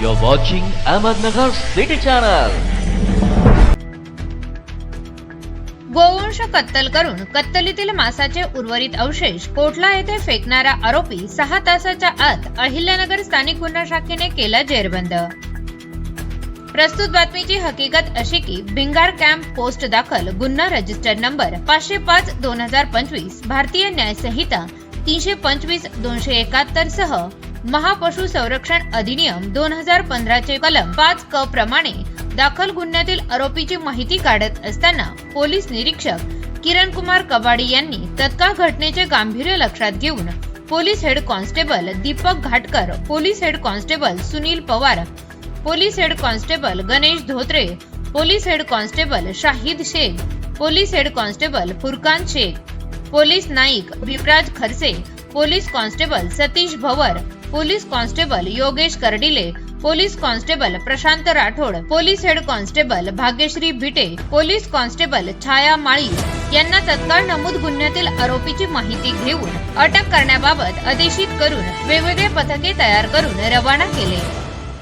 You're watching Ahmednagar City Channel. गोवंश कत्तल करून कत्तलीतील मासाचे उर्वरित अवशेष कोटला येथे फेकणारा आरोपी सहा तासाच्या आत अहिल्यानगर स्थानिक गुन्हा शाखेने केला जेरबंद प्रस्तुत बातमीची हकीकत अशी की भिंगार कॅम्प पोस्ट दाखल गुन्हा रजिस्टर नंबर पाचशे पाच दोन हजार पंचवीस भारतीय न्यायसंहिता तीनशे पंचवीस दोनशे एकाहत्तर सह महापशु संरक्षण अधिनियम दोन हजार पंधराचे कलम पाच क प्रमाणे दाखल गुन्ह्यातील आरोपीची माहिती काढत असताना पोलीस निरीक्षक किरण कुमार कबाडी यांनी तत्काळ घटनेचे गांभीर्य लक्षात घेऊन police head constable Deepak Ghatkar police head constable Sunil Pawar police head constable Ganesh Dhotre police head constable Shahid Shaikh police head constable Furqan Shaikh police Naik Vipraj Kharse police constable Satish Bhavar police constable Yogesh Kardile police constable Prashant Rathod police head constable Bhagyashree Bhite police constable Chhaya Mali यांना तत्काळ नमूद गुन्ह्यातील आरोपीची माहिती घेऊन अटक करण्याबाबत आदेशित करून वेगवेगळे पथके तयार करून रवाना केले.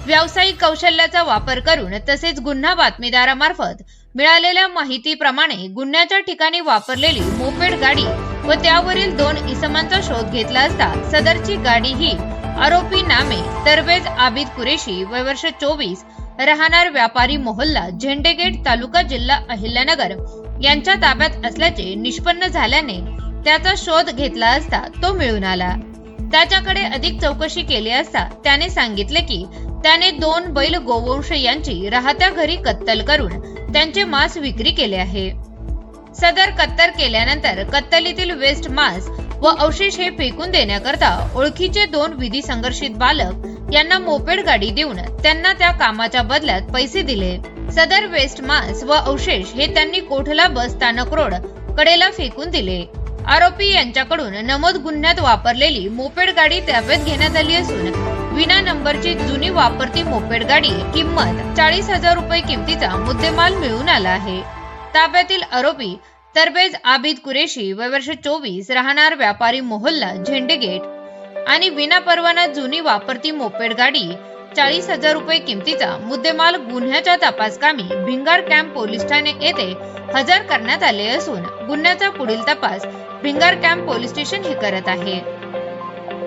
व्यावसायिक कौशल्याचा वापर करून तसेच गुन्हा बातमीदारामार्फत मिळालेल्या माहितीप्रमाणे गुन्ह्याच्या ठिकाणी वापरलेली मोपेड गाडी व त्यावरील दोन इसमांचा शोध घेतला असता सदरची गाडी ही आरोपी नामे तरवेज आबिद कुरेशी वय वर्ष चोवीस राहणार व्यापारी मोहल्ला झेंडेगेट तालुका जिल्हा अहिल्यानगर यांच्या ताब्यात असल्याचे निष्पन्न झाल्याने त्याचा शोध घेतला असता तो मिळून आला. त्याच्याकडे अधिक चौकशी केली असता त्याने सांगितले की त्याने दोन बैल गोवंश यांची राहत्या घरी कत्तल करून त्यांचे मांस विक्री केले आहे. सदर कत्तर केल्यानंतर कत्तलीतील वेस्ट मांस व अवशेष हे फेकून देण्याकरता ओळखीचे दोन विधी संघर्षित बालक यांना मोपेड गाडी देऊन त्यांना त्या कामाच्या बदल्यात पैसे दिले. सदर वेस्ट मास व अवशेष हे त्यांनी कोठला बस स्थानक रोड कडेला फेकून दिले. आरोपी यांच्याकडून नमूद गुन्ह्यात वापरलेली मोपेड गाडी ताब्यात घेण्यात आली असून विना नंबरची जुनी वापरती मोपेड गाडी किंमत चाळीस हजार रुपये किमतीचा मुद्देमाल मिळून आला आहे. ताब्यातील आरोपी तरबेज आबिद कुरेशी वय वर्ष चोवीस राहणार व्यापारी मोहल्ला झेंडे गेट. आणि विना परवाना जुनी वापरती मोपेड गाडी चाळीस हजार रुपये किमतीचा मुद्देमाल गुन्ह्याच्या तपासकामी भिंगार कॅम्प पोलीस ठाणे येथे हजर करण्यात आले असून गुन्ह्याचा पुढील तपास भिंगार कॅम्प पोलीस स्टेशन हे करत आहे.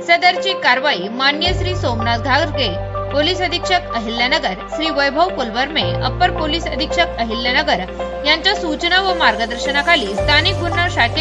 सदरची कारवाई मान्य श्री सोमनाथ घारगे पोलीस अधीक्षक अहिल्यानगर श्री वैभव कुलवर्मे अप्पर पोलीस अधीक्षक अहिल्यानगर यांच्या सूचना व मार्गदर्शनाखाली स्थानिक गुन्हा शाखे